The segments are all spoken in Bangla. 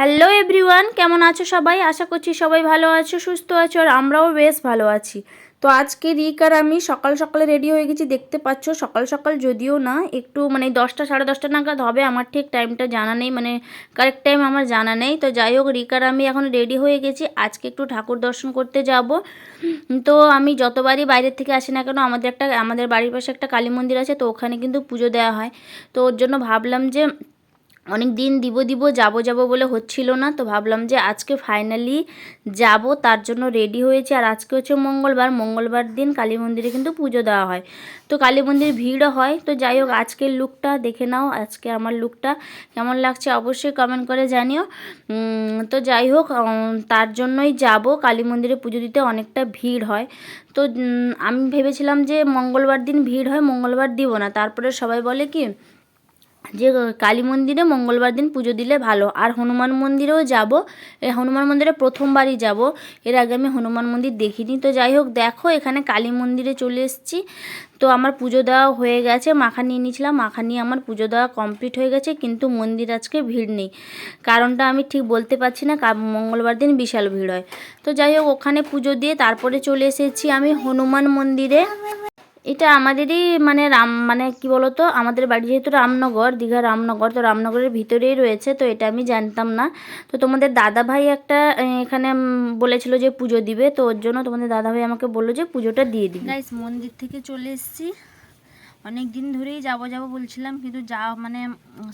হ্যালো এভরিওয়ান কেমন আছো সবাই? আশা করছি সবাই ভালো আছো, সুস্থ আছো, আর আমরাও বেশ ভালো আছি। তো আজকে রিক আর আমি সকাল সকালে রেডি হয়ে গেছি, দেখতে পাচ্ছ? সকাল সকাল যদিও না, একটু মানে দশটা, সাড়ে দশটা নাগাদ হবে, আমার ঠিক টাইমটা জানা নেই মানে কারেক্ট টাইম আমার জানা নেই। তো যাই হোক, রিক আর আমি এখন রেডি হয়ে গেছি, আজকে একটু ঠাকুর দর্শন করতে যাব। তো আমি যতবারই বাইরের থেকে আসি না কেন, আমাদের একটা, আমাদের বাড়ির পাশে একটা কালী মন্দির আছে, তো ওখানে কিন্তু পুজো দেওয়া হয়। তো ওর জন্য ভাবলাম যে অনেক দিন দিব দিব, যাব যাব বলে হচ্ছিল না, তো ভাবলাম যে আজকে ফাইনালি যাব, তার জন্য রেডি হয়েছে। আর আজকে হচ্ছে মঙ্গলবার মঙ্গলবার দিন কালী মন্দিরে কিন্তু পুজো দেওয়া হয়। তো কালী মন্দির ভিড়ও হয়, তো যাই হোক আজকের লুকটা দেখে নাও, আজকে আমার লুকটা কেমন লাগছে অবশ্যই কমেন্ট করে জানিও। তো যাই হোক তার জন্যই যাব, কালী মন্দিরে পুজো দিতে অনেকটা ভিড় হয়। তো আমি ভেবেছিলাম যে মঙ্গলবার দিন ভিড় হয়, মঙ্গলবার দিব না। তারপরে সবাই বলে কি যে কালী মন্দিরে মঙ্গলবার দিন পুজো দিলে ভালো। আর হনুমান মন্দিরেও যাব। হনুমান মন্দিরে প্রথমবারই যাব। এর আগে আমি হনুমান মন্দির দেখিনি। তো যাই হোক, দেখো, এখানে কালী মন্দিরে চলে এসেছি। তো আমার পুজো দেওয়া হয়ে গেছে। মাখা নিয়ে নিয়েছিলাম। মাখা নিয়ে আমার পুজো দেওয়া কমপ্লিট হয়ে গেছে। কিন্তু মন্দির আজকে ভিড় নেই। কারণটা আমি ঠিক বলতে পারছি না। মঙ্গলবার দিন বিশাল ভিড় হয়। তো যাই হোক, ওখানে পুজো দিয়ে তারপরে চলে এসেছি আমি হনুমান মন্দিরে। এটা আমাদেরই মানে রাম মানে কি বলতো? আমাদের বাড়ি যেহেতু রামনগর, দীঘা রামনগর, তো রামনগরের ভিতরেই রয়েছে, তো এটা আমি জানতাম না। তো তোমাদের দাদা ভাই একটা এখানে বলেছিল যে পুজো দিবে, তো ওর জন্য তোমাদের দাদা ভাই আমাকে বলল যে পুজোটা দিয়ে দিবি। গাইস মন্দির থেকে চলে এসেছি। অনেক দিন ধরেই যাব যাব বলছিলাম, কিন্তু যা মানে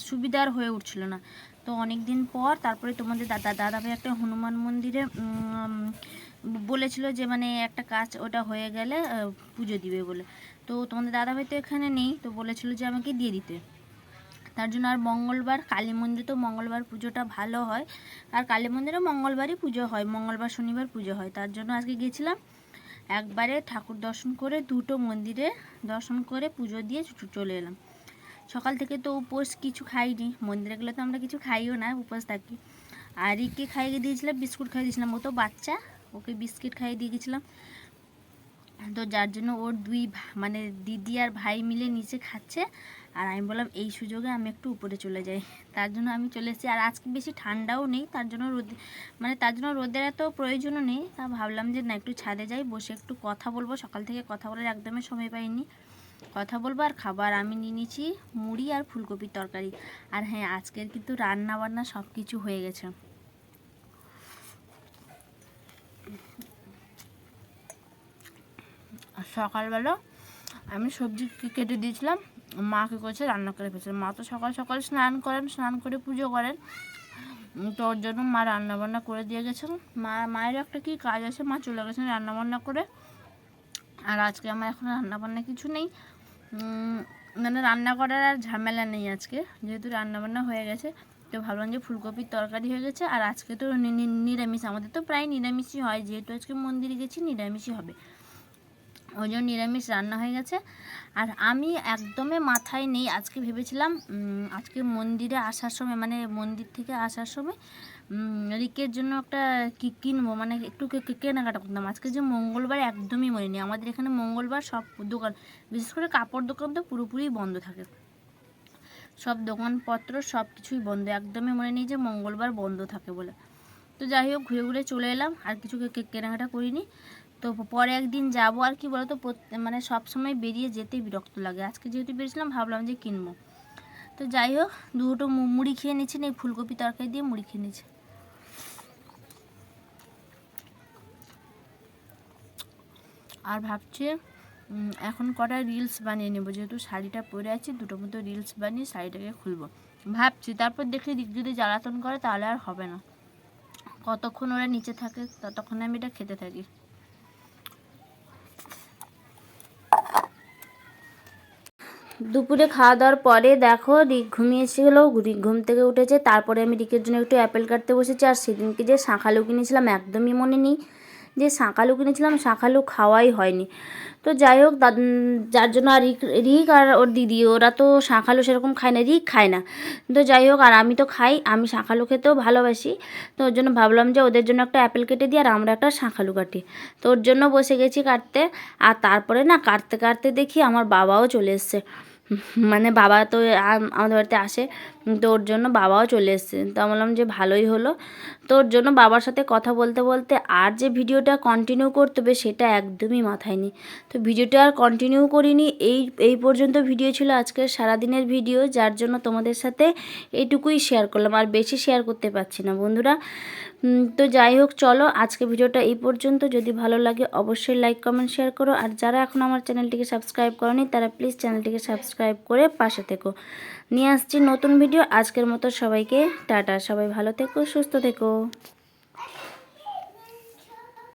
সুবিধার হয়ে উঠছিল না। তো অনেক দিন পর, তারপরে তোমাদের দাদা দাদা ভাই একটা হনুমান মন্দিরে বলেছিল যে মানে একটা কাজ ওটা হয়ে গেলে পুজো দিবে বলে। তো তোমাদের দাদা ভাই তো এখানে নেই, তো বলেছিল যে আমাকে দিয়ে দিতে। তার জন্য আর মঙ্গলবার, কালী মন্দিরে তো মঙ্গলবার পুজোটা ভালো হয়। আর কালী মন্দিরে মঙ্গলবারই পুজো হয়, মঙ্গলবার, শনিবার পুজো হয়। তার জন্য আজকে গেছিলাম একবারে ঠাকুর দর্শন করে, দুটো মন্দিরে দর্শন করে পুজো দিয়ে চলে এলাম। সকাল থেকে তো উপোস কিছু খাইনি মন্দিরে গেলে তো আমরা কিছু খাইও না, উপোস থাকি। আর ইকে খাইয়ে দিয়েছিলাম বিস্কুট খাইয়ে দিয়েছিলাম ও তো বাচ্চা। ওকে বিস্কিট খাইয়ে দিয়ে গেছিলাম। তো যার জন্য ওর দুই মানে দিদি আর ভাই মিলে নিচে খাচ্ছে। আর আমি বললাম, এই সুযোগে আমি একটু উপরে চলে যাই। তার জন্য আমি চলে এসেছি। আর আজকে বেশি ঠান্ডাও নেই, তার জন্য রোদ মানে তার জন্য রোদের এত প্রয়োজনও নেই। তা ভাবলাম যে, না, একটু ছাদে যাই, বসে একটু কথা বলব। সকাল থেকে কথা বলার একদমই সময় পাইনি। কথা বলব আর খাবার আমি নিয়ে নিয়েছি মুড়ি আর ফুলকপির তরকারি। আর হ্যাঁ আজকের কিন্তু রান্না বান্না সব কিছু হয়ে গেছে। সকালবেলা আমি সবজি কেটে দিয়েছিলাম মা কী করেছে, রান্না করে ফেলছে। মা তো সকাল সকাল স্নান করেন, স্নান করে পুজো করেন। তো ওর জন্য মা রান্নাবান্না করে দিয়ে গেছেন। মা, মায়ের একটা কি কাজ আছে? মা চলে গেছেন রান্নাবান্না করে। আর আজকে আমার এখন রান্না বান্না কিছু নেই। মানে রান্না করার আর ঝামেলা নেই আজকে। যেহেতু রান্নাবান্না হয়ে গেছে, তো ভাবলাম যে ফুলকপির তরকারি হয়ে গেছে। আর আজকে তো নিরামিষ। আমাদের তো প্রায় নিরামিষই হয়। যেহেতু আজকে মন্দিরে গেছি, নিরামিষই হবে। ওই জন্য নিরামিষ রান্না হয়ে গেছে। আর আমি একদমই মাথায় নেই, আজকে ভেবেছিলাম আজকে মন্দিরে আসার সময় মানে মন্দির থেকে আসার সময় রিকের জন্য একটা কি কিনবো মানে একটু কেনাকাটা করতাম। আজকে যে মঙ্গলবার একদমই মনে নেই। আমাদের এখানে মঙ্গলবার সব দোকান, বিশেষ করে কাপড় দোকান তো পুরোপুরি বন্ধ থাকে। সব দোকানপত্র সব কিছুই বন্ধ। একদমই মনে নেই যে মঙ্গলবার বন্ধ থাকে বলে। তো যাই হোক, ঘুরে ঘুরে চলে এলাম। আর কিছু কেনাকাটা করিনি। তো পরে একদিন যাব আর কি বলতো মানে সব সময় বেরিয়ে যেতে বিরক্ত লাগে। আজকে যেহেতু বেরিয়েছিলাম, ভাবলাম যে কিনবো। তো যাই হোক, দুটো মুড়ি খেয়ে নিচ্ছি না এই ফুলকপি তরকারি দিয়ে মুড়ি খেয়ে নিচ্ছি আর ভাবছি এখন কটা রিলস বানিয়ে নেব। যেহেতু শাড়িটা পরে আছি, দুটো মতো রিলস বানিয়ে শাড়িটাকে খুলবো। ভাবছি, তারপর দেখি যদি জ্বালাতন করে তাহলে আর হবে না। কতক্ষণ ওরা নিচে থাকে, ততক্ষণ আমি এটা খেতে থাকি। দুপুরে খাওয়া দাওয়ার পরে দেখো রিক ঘুমিয়েছিল রিক ঘুম থেকে উঠেছে, তারপরে আমি রিকের জন্য একটু অ্যাপেল কাটতে বসেছি, আর সেদিনকে যে শাঁখালু কিনেছিলাম একদমই মনে নেই। যে শাঁখালু কিনেছিলাম, শাঁখালু খাওয়াই হয়নি। তো যাই হোক যার জন্য আর রিক রিক আর ওর দিদি, ওরা তো শাঁখালু সেরকম খায় না, রিক খায় না। তো যাই হোক, আর আমি তো খাই, আমি শাঁখালু খেতেও ভালোবাসি। তো ওর জন্য ভাবলাম যে ওদের জন্য একটা অ্যাপেল কেটে দিই, আর আমরা একটা শাঁখালু কাটি। তো ওর জন্য বসে গেছি কাটতে, আর তারপরে না কাটতে কাটতে দেখি আমার বাবাও চলে এসছে। মানে বাবা তো আমাদের বাড়িতে আসে তো ওর জন্য বাবাও চলে এসছে। তো বললাম যে ভালোই হলো। তো ওর জন্য বাবার সাথে কথা বলতে বলতে আর যে ভিডিওটা কন্টিনিউ করতে হবে সেটা একদমই মাথায় নেই। তো ভিডিওটা আর কন্টিনিউ করিনি, এই এই পর্যন্ত ভিডিও ছিল আজকের সারাদিনের ভিডিও, যার জন্য তোমাদের সাথে এইটুকুই শেয়ার করলাম, আর বেশি শেয়ার করতে পারছি না বন্ধুরা। তো যাই হোক, চলো আজকে ভিডিওটা এই পর্যন্ত। যদি ভালো লাগে অবশ্যই লাইক কমেন্ট শেয়ার করো। আর যারা এখন আমার চ্যানেলটিকে সাবস্ক্রাইব করনি, তারা প্লিজ চ্যানেলটিকে সাবস্ক্রাইব করে পাশে থেকো। নিয়ে আসছি নতুন ভিডিও আজকের মতো সবাইকে টাটা। সবাই ভালো থেকো সুস্থ থেকো।